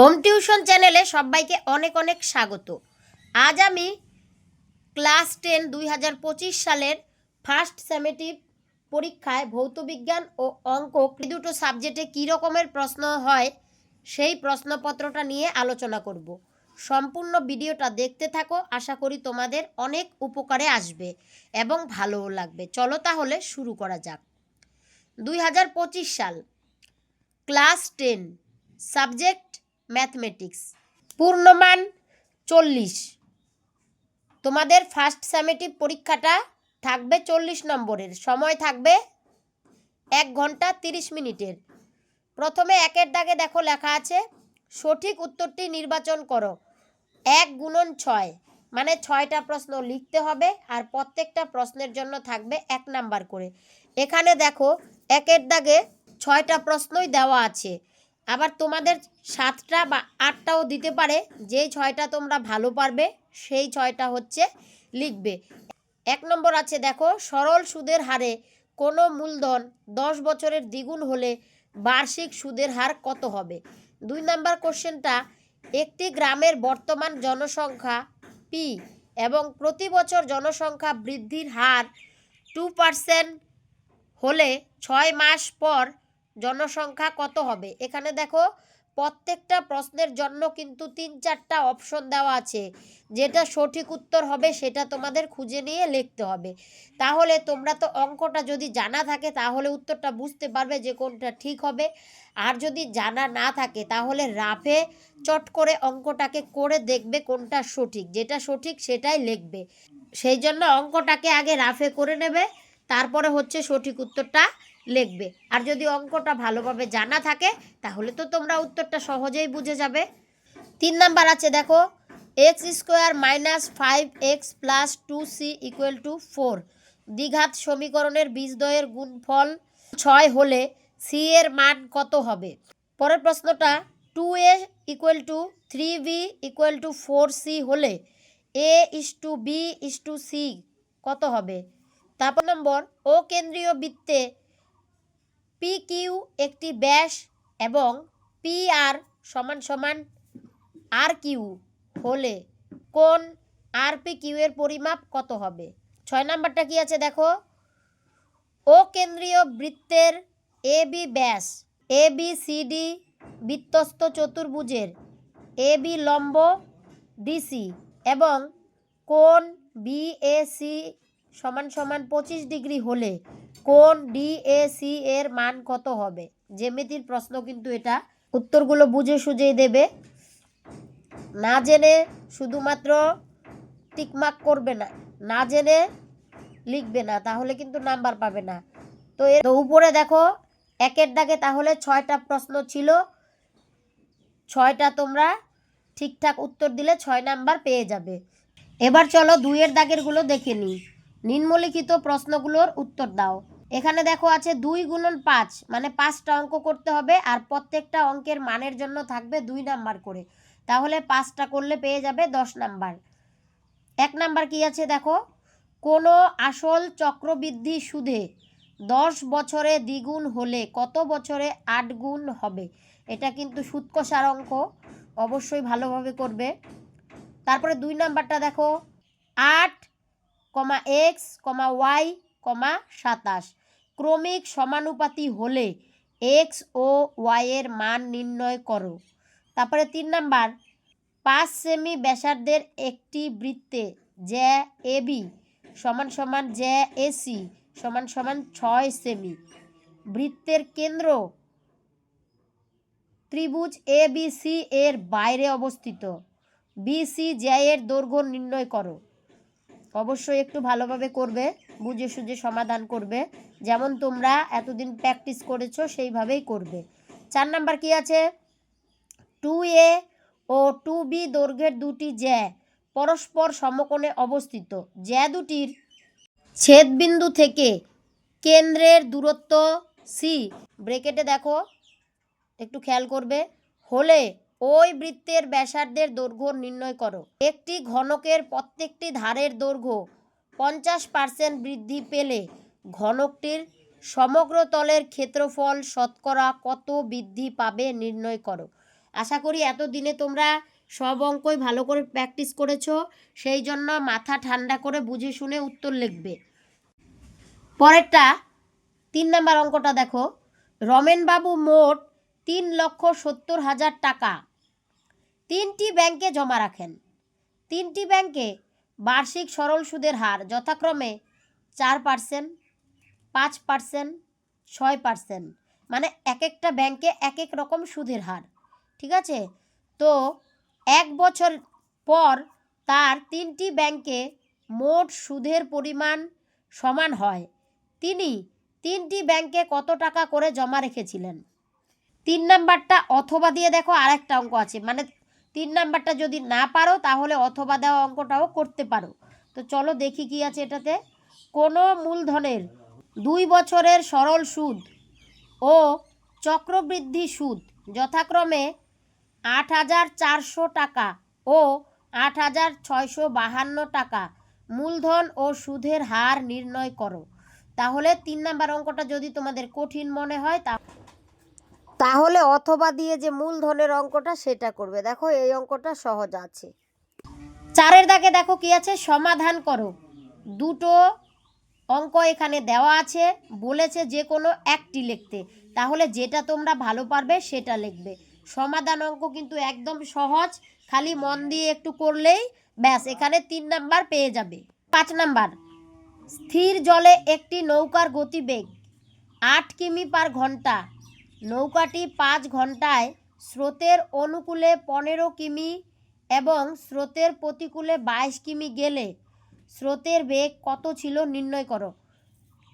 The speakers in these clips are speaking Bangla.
হোম টিউশন চ্যানেলে সবাইকে অনেক অনেক স্বাগত। আজ আমি ক্লাস টেন দুই হাজার পঁচিশ সালের ফার্স্ট সেমেটিভ পরীক্ষায় ভৌতবিজ্ঞান ও অঙ্ক দুটো সাবজেক্টে কী রকমের প্রশ্ন হয় সেই প্রশ্নপত্রটা নিয়ে আলোচনা করব। সম্পূর্ণ ভিডিওটা দেখতে থাকো, আশা করি তোমাদের অনেক উপকারে আসবে এবং ভালোও লাগবে। চলো তাহলে শুরু করা যাক। দুই হাজার পঁচিশ সাল, ক্লাস টেন, সাবজেক্ট ম্যাথমেটিক্স। পূর্ণমান চল্লিশ। তোমাদের ফার্স্ট সামেটিভ পরীক্ষাটা থাকবে চল্লিশ নম্বরের। সময় থাকবে এক ঘণ্টা তিরিশ মিনিটের। প্রথমে একের দাগে দেখো লেখা আছে, সঠিক উত্তরটি নির্বাচন করো। এক গুণন ছয় মানে ছয়টা প্রশ্ন লিখতে হবে আর প্রত্যেকটা প্রশ্নের জন্য থাকবে এক নাম্বার করে। এখানে দেখো একের দাগে ছয়টা প্রশ্নই দেওয়া আছে। আবার তোমাদের সাতটা বা আটটাও দিতে পারে। যেই ছয়টা তোমরা ভালো পারবে, সেই ছয়টা হচ্ছে লিখবে। এক নম্বর আছে, দেখো, সরল সুদের হারে কোনো মূলধন দশ বছরের দ্বিগুণ হলে বার্ষিক সুদের হার কত হবে? দুই নম্বর কোশ্চেনটা, একটি গ্রামের বর্তমান জনসংখ্যা পি এবং প্রতি বছর জনসংখ্যা বৃদ্ধির হার টু পার্সেন্ট হলে ছয় মাস পর জনসংখ্যা কত হবে? এখানে দেখো, প্রত্যেকটা প্রশ্নের জন্য কিন্তু তিন চারটা অপশন দেওয়া আছে। যেটা সঠিক উত্তর হবে, সেটা তোমাদের খুঁজে নিয়ে লিখতে হবে। তাহলে তোমরা তো অঙ্কটা যদি জানা থাকে, তাহলে উত্তরটা বুঝতে পারবে যে কোনটা ঠিক হবে। আর যদি জানা না থাকে, তাহলে রাফে চট করে অঙ্কটাকে করে দেখবে কোনটা সঠিক। যেটা সঠিক, সেটাই লিখবে। সেই জন্য অঙ্কটাকে আগে রাফে করে নেবে, তারপরে হচ্ছে সঠিক উত্তরটা লিখবে। আর যদি অঙ্কটা ভালোভাবে জানা থাকে, তাহলে তো তোমরা উত্তরটা সহজেই বুঝে যাবে। তিন নাম্বার আছে, দেখো X square minus five X plus two C equal to four দ্বিঘাত সমীকরণের বীজদ্বয়ের গুণফল ছয় হলে সি এর মান কত হবে? পরের প্রশ্নটা two A equal to three B equal to four C হলে A is to B is to C কত হবে? তারপর নম্বর ও কেন্দ্রীয় বৃত্তে পি কিউ একটি ব্যাস এবং পি আর সমান সমান আর কিউ হলে কোন আর পি কিউ এর পরিমাপ কত হবে? ছয় নাম্বারটা কি আছে দেখো? ও কেন্দ্রীয় বৃত্তের এ বি ব্যাস এ বি সি ডি বৃত্তস্ত চতুর্ভুজের এ বি লম্ব ডিসি এবং কোন বি এ সি সমান সমান পঁচিশ ডিগ্রি হলে কোন ডিএসি এর মান কত হবে? জ্যামিতির প্রশ্ন কিন্তু এটা। উত্তরগুলো বুঝে সুঝেই দেবে। না জেনে শুধুমাত্র টিকমার্ক করবে না না জেনে লিখবে না, তাহলে কিন্তু নাম্বার পাবে না। তো এর উপরে দেখো, একের দাগে তাহলে ছয়টা প্রশ্ন ছিল। ছয়টা তোমরা ঠিকঠাক উত্তর দিলে ছয় নাম্বার পেয়ে যাবে। এবার চলো দুইয়ের দাগেরগুলো দেখে নিই। নিম্নলিখিত প্রশ্নগুলোর উত্তর দাও। এখানে দেখো আছে দুই গুণন পাঁচ মানে পাঁচটা অঙ্ক করতে হবে আর প্রত্যেকটা অঙ্কের মানের জন্য থাকবে দুই নাম্বার করে। তাহলে পাঁচটা করলে পেয়ে যাবে দশ নাম্বার। এক নাম্বার কি আছে দেখো? কোনো আসল চক্রবৃদ্ধি সুদে দশ বছরে দ্বিগুণ হলে কত বছরে আট গুণ হবে? এটা কিন্তু সুৎকষার অঙ্ক, অবশ্যই ভালোভাবে করবে। তারপরে দুই নাম্বারটা দেখো। আট কমা এক্স কমা ওয়াই কমা সাতাশ। ক্রমিক সমানুপাতি হলে এক্স ও ওয়াইয়ের মান নির্ণয় করো। তারপরে তিন নাম্বার, পাঁচ সেমি ব্যাসার্ধের একটি বৃত্তে জ্যা এ বি সমান সমান জ্যা এসি সমান সমান ছয় সেমি। বৃত্তের কেন্দ্র ত্রিভুজ এ বি সি এর বাইরে অবস্থিত। বিসি জ্যা এর দৈর্ঘ্য নির্ণয় করো। অবশ্যই একটু ভালোভাবে করবে, বুঝে সুঝে সমাধান করবে। যেমন তোমরা এতদিন প্র্যাকটিস করেছ সেইভাবেই করবে। চার নাম্বার কি আছে? টু এ ও টু বি দৈর্ঘ্যের দুটি জ্যা, পরস্পর সমকোণে অবস্থিত। জ্যা দুটির ছেদবিন্দু থেকে কেন্দ্রের দূরত্ব সি ব্রেকেটে দেখো, একটু খেয়াল করবে। হলে ওই বৃত্তের ব্যাসার্ধের দৈর্ঘ্য নির্ণয় করো। একটি ঘনকের প্রত্যেকটি ধারের দৈর্ঘ্য পঞ্চাশ পার্সেন্ট বৃদ্ধি পেলে ঘনকটির সমগ্র তলের ক্ষেত্রফল শতকরা কত বৃদ্ধি পাবে নির্ণয় করো। আশা করি এতদিনে তোমরা সব অঙ্কই ভালো করে প্র্যাকটিস করেছ, সেই জন্য মাথা ঠান্ডা করে বুঝে শুনে উত্তর লিখবে। পরেরটা, তিন নাম্বার অঙ্কটা দেখো। রমেনবাবু মোট তিন লক্ষ সত্তর হাজার টাকা তিনটি ব্যাংকে জমা রাখেন। তিনটি ব্যাংকে বার্ষিক সরল সুদের হার যথাক্রমে চার পার্সেন্ট, পাঁচ পার্সেন্ট, ছয় পার্সেন্ট মানে এক একটা ব্যাংকে এক এক রকম সুদের হার, ঠিক আছে? তো এক বছর পর তার তিনটি ব্যাংকে মোট সুদের পরিমাণ সমান হয়। তিনি তিনটি ব্যাংকে কত টাকা করে জমা রেখেছিলেন? তিন নাম্বারটা অথবা দিয়ে দেখো আরেকটা অঙ্ক আছে মানে তিন নাম্বারটা যদি না পারো, তাহলে অথবা দেওয়া অঙ্কটাও করতে পারো। তো চলো দেখি কি আছে এটাতে। কোনো মূলধনের দুই বছরের সরল সুদ ও চক্রবৃদ্ধি সুদ যথাক্রমে আট হাজার চারশো টাকা ও আট হাজার ছয়শো বাহান্ন টাকা মূলধন ও সুদের হার নির্ণয় করো। তাহলে তিন নাম্বার অঙ্কটা যদি তোমাদের কঠিন মনে হয়, তা তাহলে অথবা দিয়ে যে মূলধনের অঙ্কটা সেটা করবে। দেখো এই অঙ্কটা সহজ আছে। চারের দাগে দেখো কি আছে? সমাধান করো। দুটো অঙ্ক এখানে দেওয়া আছে, বলেছে যে কোনো একটি লিখতে। তাহলে যেটা তোমরা ভালো পারবে সেটা লিখবে। সমাধান অঙ্ক কিন্তু একদম সহজ, খালি মন দিয়ে একটু করলেই ব্যাস, এখানে তিন নাম্বার পেয়ে যাবে। পাঁচ নাম্বার, স্থির জলে একটি নৌকার গতিবেগ, আট কিমি পার ঘণ্টা নৌকাটি পাঁচ ঘন্টায় স্রোতের অনুকূলে পনেরো কিমি এবং স্রোতের প্রতিকূলে বাইশ কিমি গেলে স্রোতের বেগ কত ছিল নির্ণয় করো।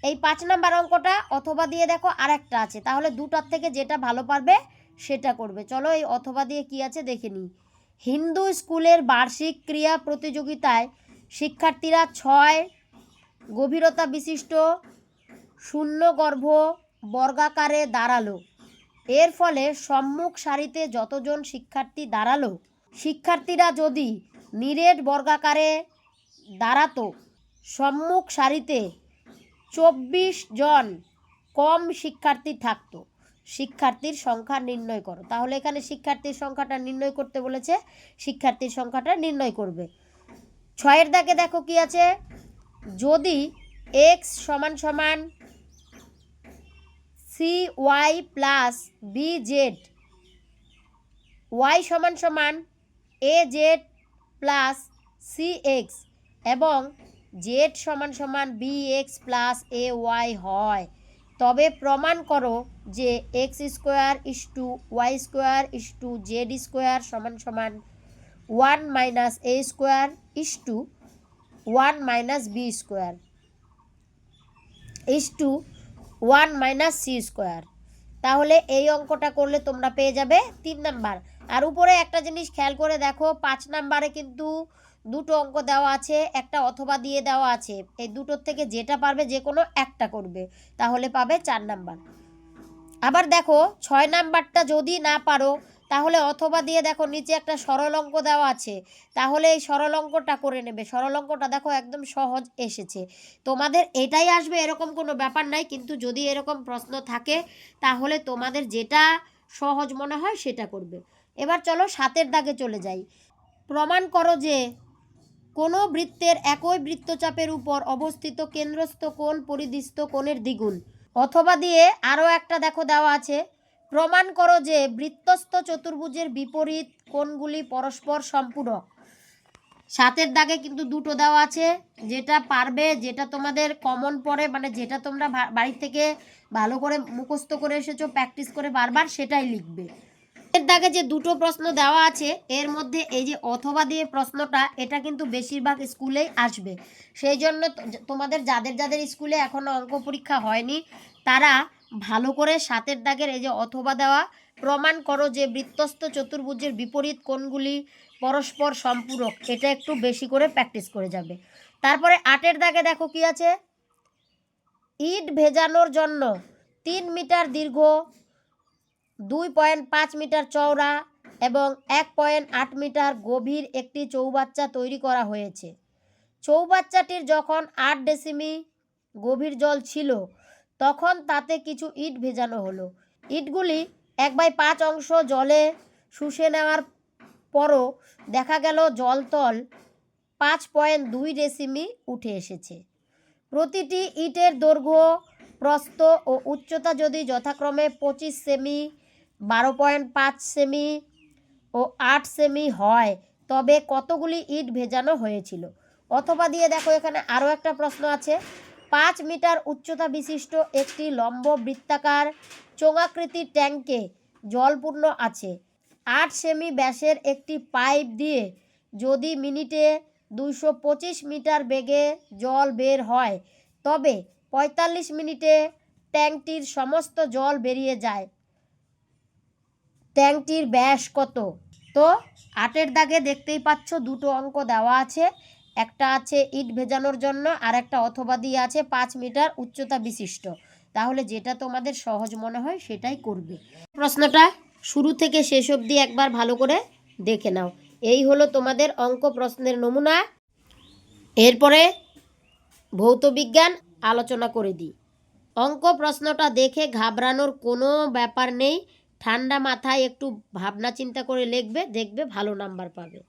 এই পাঁচ নাম্বার অঙ্কটা অথবা দিয়ে দেখো আরেকটা আছে, তাহলে দুটার থেকে যেটা ভালো পারবে সেটা করবে। চলো এই অথবা দিয়ে কি আছে দেখে নিই। হিন্দু স্কুলের বার্ষিক ক্রিয়া প্রতিযোগিতায় শিক্ষার্থীরা ছয় গভীরতা বিশিষ্ট শূন্যগর্ভ বর্গাকারে দাঁড়াল। এর ফলে সম্মুখ সারিতে যতজন শিক্ষার্থী দাঁড়াল, শিক্ষার্থীরা যদি নিরেট বর্গাকারে দাঁড়াতো, সম্মুখ সারিতে চব্বিশ জন কম শিক্ষার্থী থাকতো। শিক্ষার্থীর সংখ্যা নির্ণয় করো। তাহলে এখানে শিক্ষার্থীর সংখ্যাটা নির্ণয় করতে বলেছে, শিক্ষার্থীর সংখ্যাটা নির্ণয় করবে। ছয়ের দাগে দেখো কি আছে? যদি এক্স সমান সমান C Y plus B Z. Y সমান সমান A Z plus C X এবং জেড সমান সমান B X plus A Y হয়। তবে প্রমাণ করো যে X square is to Y square is to Z square সমান সমান one minus A square is to one minus B square. Is to one minus C square. তাহলে এই অঙ্কটা করলে তোমরা পেয়ে যাবে তিন নাম্বার। আর উপরে একটা জিনিস খেয়াল করে দেখো, পাঁচ নাম্বারে কিন্তু দুটো অঙ্ক দেওয়া আছে, একটা অথবা দিয়ে দেওয়া আছে। এই দুটোর থেকে যেটা পারবে যে কোনো একটা করবে, তাহলে পাবে চার নাম্বার। আবার দেখো, ছয় নাম্বারটা যদি না পারো তাহলে অথবা দিয়ে দেখো নিচে একটা সরল অঙ্ক দেওয়া আছে। তাহলে এই সরল অঙ্কটা করে নেবে। সরল অঙ্কটা দেখো একদম সহজ এসেছে। তোমাদের এটাই আসবে, এরকম কোনো ব্যাপার নাই। কিন্তু যদি এরকম প্রশ্ন থাকে, তাহলে তোমাদের যেটা সহজ মনে হয় সেটা করবে। এবার চলো সাতের দাগে চলে যাই। প্রমাণ করো যে কোনো বৃত্তের একই বৃত্তচাপের উপর অবস্থিত কেন্দ্রস্থ কোণ পরিদিষ্ট কোণের দ্বিগুণ। অথবা দিয়ে আরও একটা দেখো দেওয়া আছে। প্রমাণ করো যে বৃত্তস্থ চতুর্ভুজের বিপরীত কোণগুলি পরস্পর সম্পূরক। সাতের দাগে কিন্তু দুটো দেওয়া আছে, যেটা পারবে, যেটা তোমাদের কমন পড়ে মানে যেটা তোমরা বাড়ির থেকে ভালো করে মুখস্থ করে এসেছ প্র্যাকটিস করে বারবার, সেটাই লিখবে। এর দাগে যে দুটো প্রশ্ন দেওয়া আছে, এর মধ্যে এই যে অথবা দিয়ে প্রশ্নটা, এটা কিন্তু বেশিরভাগ স্কুলেই আসবে। সেই জন্য তোমাদের যাদের যাদের স্কুলে এখনও অঙ্ক পরীক্ষা হয়নি, তারা ভালো করে সাতের দাগের এই যে অথবা দেওয়া, প্রমাণ করো যে বৃত্তস্থ চতুর্ভুজের বিপরীত কোণগুলি পরস্পর সম্পূরক, এটা একটু বেশি করে প্র্যাকটিস করে যাবে। তারপরে আটের দাগে দেখো কি আছে? ইট ভেজানোর জন্য তিন মিটার দীর্ঘ, দুই পয়েন্ট পাঁচ মিটার চওড়া এবং এক পয়েন্ট আট মিটার গভীর একটি চৌবাচ্চা তৈরি করা হয়েছে। চৌবাচ্চাটির যখন আট ডেসিমি গভীর জল ছিল তখন তাতে কিছু ইট ভেজানো হলো। ইটগুলি এক বাই পাঁচ অংশ জলে শুষে নেওয়ার পরও দেখা গেল জলতল পাঁচ পয়েন্ট দুই ডেসিমি উঠে এসেছে। প্রতিটি ইটের দৈর্ঘ্য, প্রস্থ ও উচ্চতা যদি যথাক্রমে পঁচিশ সেমি, বারো পয়েন্ট পাঁচ সেমি ও আট সেমি হয়, তবে কতগুলি ইট ভেজানো হয়েছিল? অথবা দিয়ে দেখো এখানে আরও একটা প্রশ্ন আছে। পাঁচ মিটার উচ্চতা বিশিষ্ট একটি লম্ব বৃত্তাকার চোঙাকৃতির ট্যাঙ্কে জলপূর্ণ আছে। আট সেমি ব্যাসের একটি পাইপ দিয়ে যদি মিনিটে দুশো মিটার বেগে জল বের হয়, তবে পঁয়তাল্লিশ মিনিটে ট্যাঙ্কটির সমস্ত জল বেরিয়ে যায়। ট্যাঙ্কটির ব্যাস কত? তো, আটের দাগে দেখতেই পাচ্ছ দুটো অঙ্ক দেওয়া আছে। একটা আছে ইট ভেজানোর জন্য, আর একটা অথবা দিয়ে আছে পাঁচ মিটার উচ্চতা বিশিষ্ট। তাহলে যেটা তোমাদের সহজ মনে হয় সেটাই করবে। প্রশ্নটা শুরু থেকে শেষ অবধি একবার ভালো করে দেখে নাও। এই হলো তোমাদের অঙ্ক প্রশ্নের নমুনা। এরপরে ভৌতবিজ্ঞান আলোচনা করে দিই। অঙ্ক প্রশ্নটা দেখে ঘাবড়ানোর কোনো ব্যাপার নেই। ঠান্ডা মাথায় একটু ভাবনা চিন্তা করে লিখবে, দেখবে ভালো নাম্বার পাবে।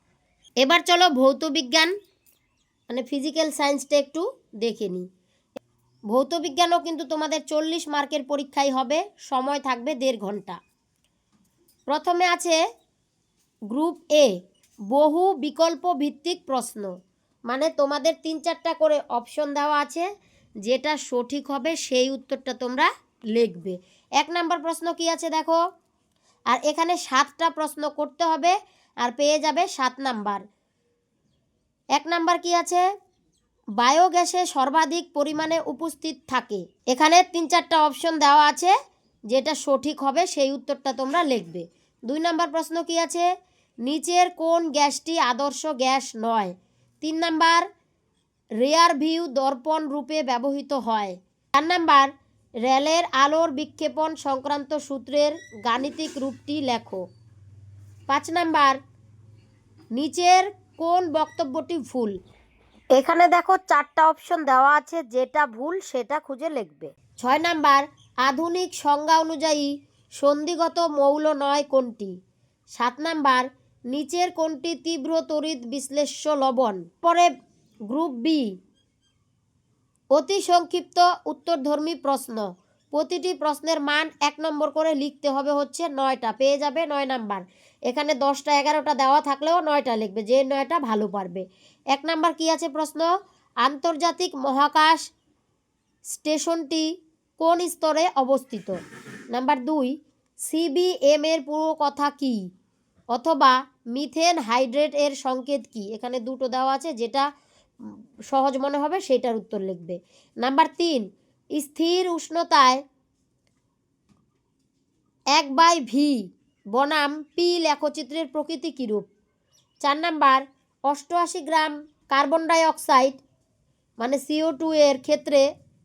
এবার চলো ভৌতবিজ্ঞান মানে ফিজিক্যাল সায়েন্সটা একটু দেখে নিই। ভৌতবিজ্ঞানও কিন্তু তোমাদের চল্লিশ মার্কের পরীক্ষায় হবে, সময় থাকবে দেড় ঘণ্টা। প্রথমে আছে গ্রুপ এ বহু বিকল্প ভিত্তিক প্রশ্ন। মানে তোমাদের তিন চারটা করে অপশন দেওয়া আছে, যেটা সঠিক হবে সেই উত্তরটা তোমরা লিখবে। এক নাম্বার প্রশ্ন কি আছে দেখো? আর এখানে সাতটা প্রশ্ন করতে হবে, আর পেয়ে যাবে সাত নাম্বার। এক নাম্বার কি আছে? বায়োগ্যাসে সর্বাধিক পরিমাণে উপস্থিত থাকে। এখানে তিন চারটা অপশন দেওয়া আছে। যেটা সঠিক হবে সেই উত্তরটা তোমরা লিখবে। দুই নাম্বার প্রশ্ন কি আছে? নিচের কোন গ্যাসটি আদর্শ গ্যাস নয়? তিন নাম্বার রেয়ার ভিউ দর্পণ রূপে ব্যবহৃত হয়। চার নাম্বার, রেলের আলোর বিক্ষেপণ সংক্রান্ত সূত্রের গাণিতিক রূপটি লেখো। পাঁচ নাম্বার, নিচের কোন বক্তব্যটি ভুল? এখানে দেখো চারটা অপশন দেওয়া আছে যেটা ভুল সেটা খুঁজে লিখবে। ছয় নাম্বার আধুনিক সংজ্ঞা অনুযায়ী সন্ধিগত মৌল নয় কোনটি? সাত নাম্বার নিচের কোনটি তীব্র তড়িৎ বিশ্লেষ্য লবণ? পরে গ্রুপ বি অতি সংক্ষিপ্ত উত্তরধর্মী প্রশ্ন। প্রতিটি প্রশ্নের মান এক নম্বর করে লিখতে হবে হচ্ছে নয়টা পেয়ে যাবে নয় নাম্বার। এখানে দশটা এগারোটা দেওয়া থাকলেও নয়টা লিখবে, যে নয়টা ভালো পারবে। এক নাম্বার কি আছে প্রশ্ন? আন্তর্জাতিক মহাকাশ স্টেশনটি কোন স্তরে অবস্থিত? নাম্বার দুই, সিবিএম এর পুরো কথা কি? অথবা মিথেন হাইড্রেট এর সংকেত কি? এখানে দুটো দেওয়া আছে, যেটা সহজ মনে হবে সেটার উত্তর লিখবে। নাম্বার তিন, স্থির উষ্ণতায় এক বাই ভি বনাম পি লেখচিত্রের প্রকৃতি কীরূপ? চার নাম্বার, অষ্টআশি গ্রাম কার্বন ডাই অক্সাইড মানে সিও টু এর ক্ষেত্রে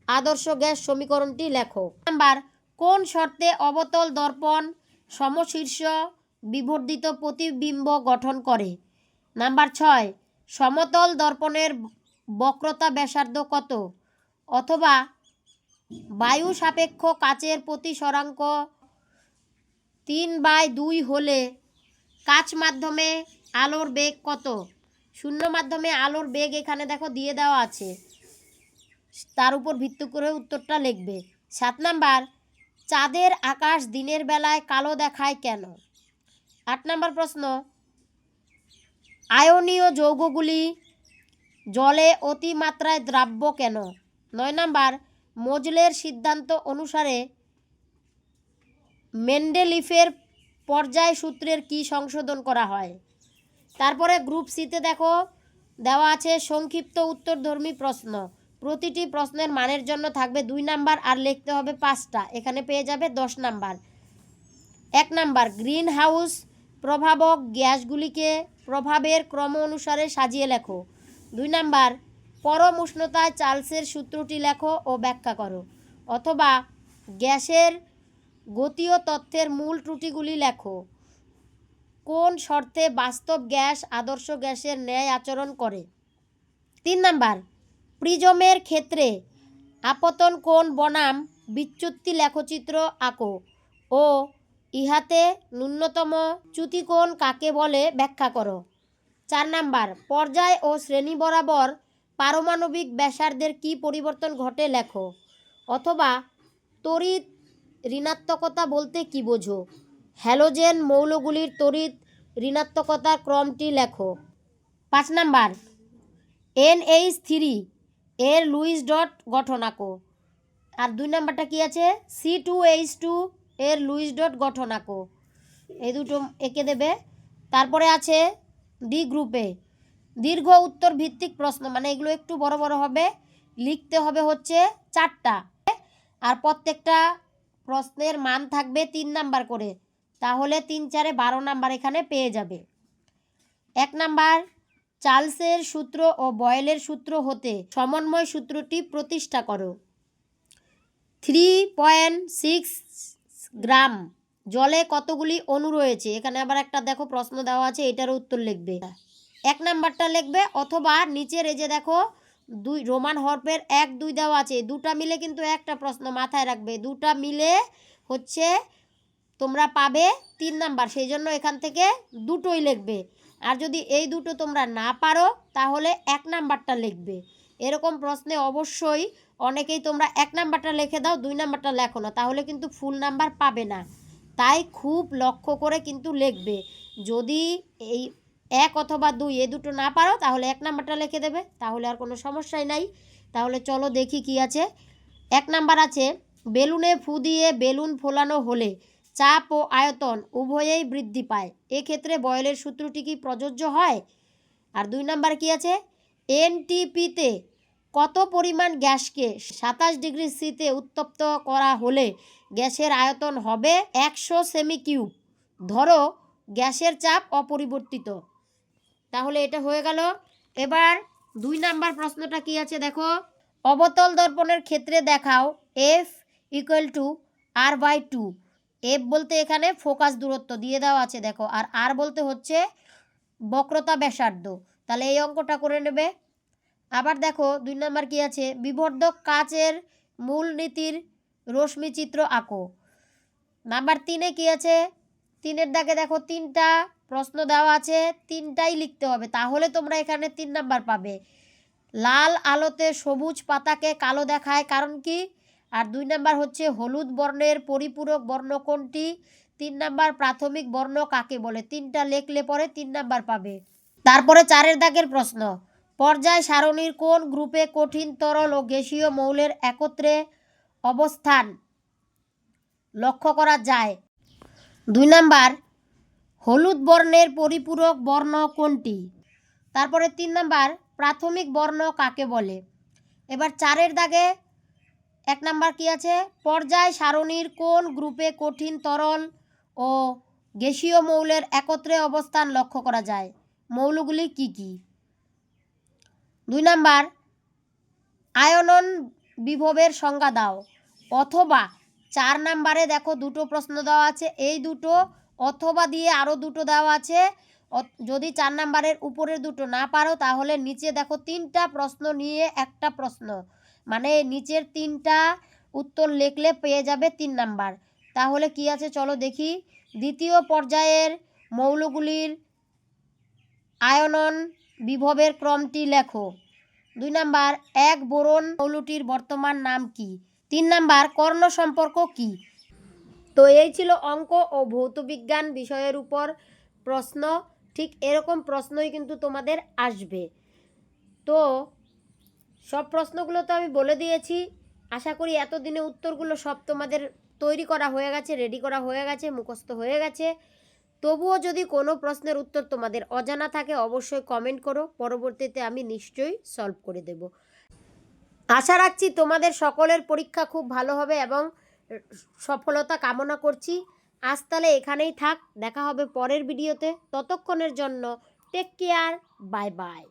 আদর্শ গ্যাস সমীকরণটি লেখো। নাম্বার, কোন শর্তে অবতল দর্পণ সমশীর্ষ বিবর্ধিত প্রতিবিম্ব গঠন করে? নাম্বার ছয়, সমতল দর্পণের বক্রতা ব্যাসার্ধ কত? অথবা বায়ু সাপেক্ষ কাচের প্রতিসরাঙ্ক তিন বাই দুই হলে কাচ মাধ্যমে আলোর বেগ কত? শূন্য মাধ্যমে আলোর বেগ এখানে দেখো দিয়ে দেওয়া আছে। তার উপর ভিত্তি করে উত্তরটা লিখবে। সাত নাম্বার, চাঁদের আকাশ দিনের বেলায় কালো দেখায় কেন? আট নাম্বার প্রশ্ন, আয়নীয় যৌগগুলি জলে অতিমাত্রায় দ্রাব্য কেন? নয় নাম্বার, মজলের সিদ্ধান্ত অনুসারে মেন্ডেলিফের পর্যায় সূত্রের কি সংশোধন করা হয়? তারপরে গ্রুপ সিতে দেখো, দেওয়া আছে সংক্ষিপ্ত উত্তরধর্মী প্রশ্ন। প্রতিটি প্রশ্নের মানের জন্য থাকবে দুই নাম্বার আর লিখতে হবে পাঁচটা। এখানে পেয়ে যাবে দশ নাম্বার। এক নাম্বার গ্রিন হাউস প্রভাবক গ্যাসগুলিকে প্রভাবের ক্রম অনুসারে সাজিয়ে লেখো। দুই নাম্বার, পরম উষ্ণতায় চার্লসের সূত্রটি লেখো ও ব্যাখ্যা করো। অথবা, গ্যাসের গতীয় তথ্যের মূল ত্রুটিগুলি লেখো। কোন শর্তে বাস্তব গ্যাস আদর্শ গ্যাসের ন্যায় আচরণ করে? তিন নাম্বার, প্রিজমের ক্ষেত্রে আপতন কোণ বনাম বিচ্যুতি লেখচিত্র আঁকো ও ইহাতে ন্যূনতম চ্যুতিকোণ কাকে বলে ব্যাখ্যা করো। চার নাম্বার, পর্যায় ও শ্রেণি বরাবর পারমাণবিক ব্যাসার্ধের কি পরিবর্তন ঘটে লেখো? অথবা, তড়িৎ ঋণাত্মকতা বলতে কি বোঝো? হ্যালোজেন মৌলগুলির তড়িৎ ঋণাত্মকতার ক্রমটি লেখো। পাঁচ নাম্বার। এনএইচ থ্রি এর লুইস ডট গঠন আঁকো আর দুই নাম্বারটা কি আছে? সি টু এইচ টু এর লুইস ডট গঠন আঁকো এই দুটো এঁকে দেবে। তারপরে আছে ডি গ্রুপে দীর্ঘ উত্তর ভিত্তিক প্রশ্ন মানে এগুলো একটু বড় বড় হবে। লিখতে হবে হচ্ছে চারটা। আর প্রত্যেকটা প্রশ্নের মান থাকবে তিন নাম্বার করে। তাহলে তিন চারে বারো নাম্বার এখানে পেয়ে যাবে। এক নাম্বার, চার্লসের সূত্র ও বয়েলের সূত্র হতে সমন্বয় সূত্রটি প্রতিষ্ঠা করো। থ্রি পয়েন্ট সিক্স গ্রাম, জলে কতগুলি অণু রয়েছে? এখানে আবার একটা দেখো প্রশ্ন দেওয়া আছে, এটারও উত্তর লিখবে। এক নাম্বারটা লিখবে, অথবা নিচের এই যে দেখো দুই, রোমান হরপের এক, দুই দেওয়া আছে। দুটা মিলে কিন্তু একটা প্রশ্ন মাথায় রাখবে। দুটা মিলে হচ্ছে তোমরা পাবে তিন নাম্বার। সেই জন্য এখান থেকে দুটোই লিখবে। আর যদি এই দুটো তোমরা না পারো, তাহলে এক নাম্বারটা লিখবে। এরকম প্রশ্নে অবশ্যই অনেকেই তোমরা এক নাম্বারটা লিখে দাও, দুই নাম্বারটা লেখো না। তাহলে কিন্তু ফুল নাম্বার পাবে না। তাই খুব লক্ষ্য করে কিন্তু লিখবে। যদি এই এক অথবা দুই, এ দুটো না পারো, তাহলে এক নাম্বারটা লিখে দেবে। তাহলে আর কোনো সমস্যাই নাই। তাহলে চলো দেখি কি আছে। এক নাম্বার আছে, বেলুনে ফু দিয়ে বেলুন ফোলানো হলে চাপ ও আয়তন উভয়েই বৃদ্ধি পায়। এক্ষেত্রে বয়েলের সূত্রটি কি প্রযোজ্য হয়? আর দুই নাম্বার কি আছে? এনটিপিতে কত পরিমাণ গ্যাসকে সাতাশ ডিগ্রি সিতে উত্তপ্ত করা হলে গ্যাসের আয়তন হবে একশো সেমি কিউব? ধরো, গ্যাসের চাপ অপরিবর্তিত। তাহলে এটা হয়ে গেল। এবার দুই নাম্বার প্রশ্নটা কি আছে দেখো? অবতল দর্পণের ক্ষেত্রে দেখাও F equal to R by two F বলতে এখানে ফোকাস দূরত্ব দিয়ে দেওয়া আছে দেখো, আর আর বলতে হচ্ছে বক্রতা ব্যাসার্ধ। তাহলে এই অঙ্কটা করে নেবে। আবার দেখো, দুই নাম্বার কি আছে? বিবর্ধক কাচের মূল নীতির রশ্মি চিত্র আঁকো। নাম্বার তিনে কি আছে? তিনের দাগে দেখো তিনটা প্রশ্ন দেওয়া আছে, তিনটাই লিখতে হবে। তাহলে তোমরা এখানে তিন নাম্বার পাবে। লাল আলোতে সবুজ পাতাকে কালো দেখায় কারণ কি? আর দুই নাম্বার হচ্ছে হলুদ বর্ণের পরিপূরক বর্ণ কোনটি? তিন নাম্বার প্রাথমিক বর্ণ কাকে বলে? তিনটা লেখলে পরে তিন নাম্বার পাবে। তারপরে চারের দাগের প্রশ্ন। পর্যায় সারণীর কোন গ্রুপে কঠিন তরল ও গ্যাসীয় মৌলের একত্রে অবস্থান লক্ষ্য করা যায়? দুই নাম্বার হলুদ বর্ণের পরিপূরক বর্ণ কোনটি? তারপরে তিন নাম্বার, প্রাথমিক বর্ণ কাকে বলে? এবার চারের দাগে এক নাম্বার কি আছে? পর্যায় সারণীর কোন গ্রুপে কঠিন তরল ও গ্যাসীয় মৌলের একত্রে অবস্থান লক্ষ্য করা যায়? মৌলগুলি কি কি? দুই নাম্বার, আয়নন বিভবের সংজ্ঞা দাও। অথবা চার নাম্বারে দেখো দুটো প্রশ্ন দেওয়া আছে, এই দুটো অথবা দিয়ে আরও দুটো দেওয়া আছে। যদি চার নাম্বারের উপরের দুটো না পারো, তাহলে নিচে দেখো তিনটা প্রশ্ন নিয়ে একটা প্রশ্ন। মানে নিচের তিনটা উত্তর লিখলে পেয়ে যাবে তিন নাম্বার। তাহলে কি আছে চলো দেখি। দ্বিতীয় পর্যায়ের মৌলগুলির আয়নন বিভবের ক্রমটি লেখো। দুই নাম্বার, এক বোরন মৌলটির বর্তমান নাম কি? তিন নাম্বার, কর্ণ সম্পর্ক কি? তো এই ছিল অঙ্ক ও ভৌতবিজ্ঞান বিষয়ের উপর প্রশ্ন। ঠিক এরকম প্রশ্নই কিন্তু তোমাদের আসবে। তো সব প্রশ্নগুলো তো আমি বলে দিয়েছি। আশা করি এতদিনে উত্তরগুলো সব তোমাদের তৈরি করা হয়ে গেছে রেডি করা হয়ে গেছে, মুখস্থ হয়ে গেছে। তবুও যদি কোনো প্রশ্নের উত্তর তোমাদের অজানা থাকে, অবশ্যই কমেন্ট করো। পরবর্তীতে আমি নিশ্চয়ই সলভ করে দেব। আশা রাখছি তোমাদের সকলের পরীক্ষা খুব ভালো হবে এবং সফলতা কামনা করছি। আজ তাহলে এখানেই থাক। দেখা হবে পরের ভিডিওতে। ততক্ষণের জন্য টেক কেয়ার বাই বাই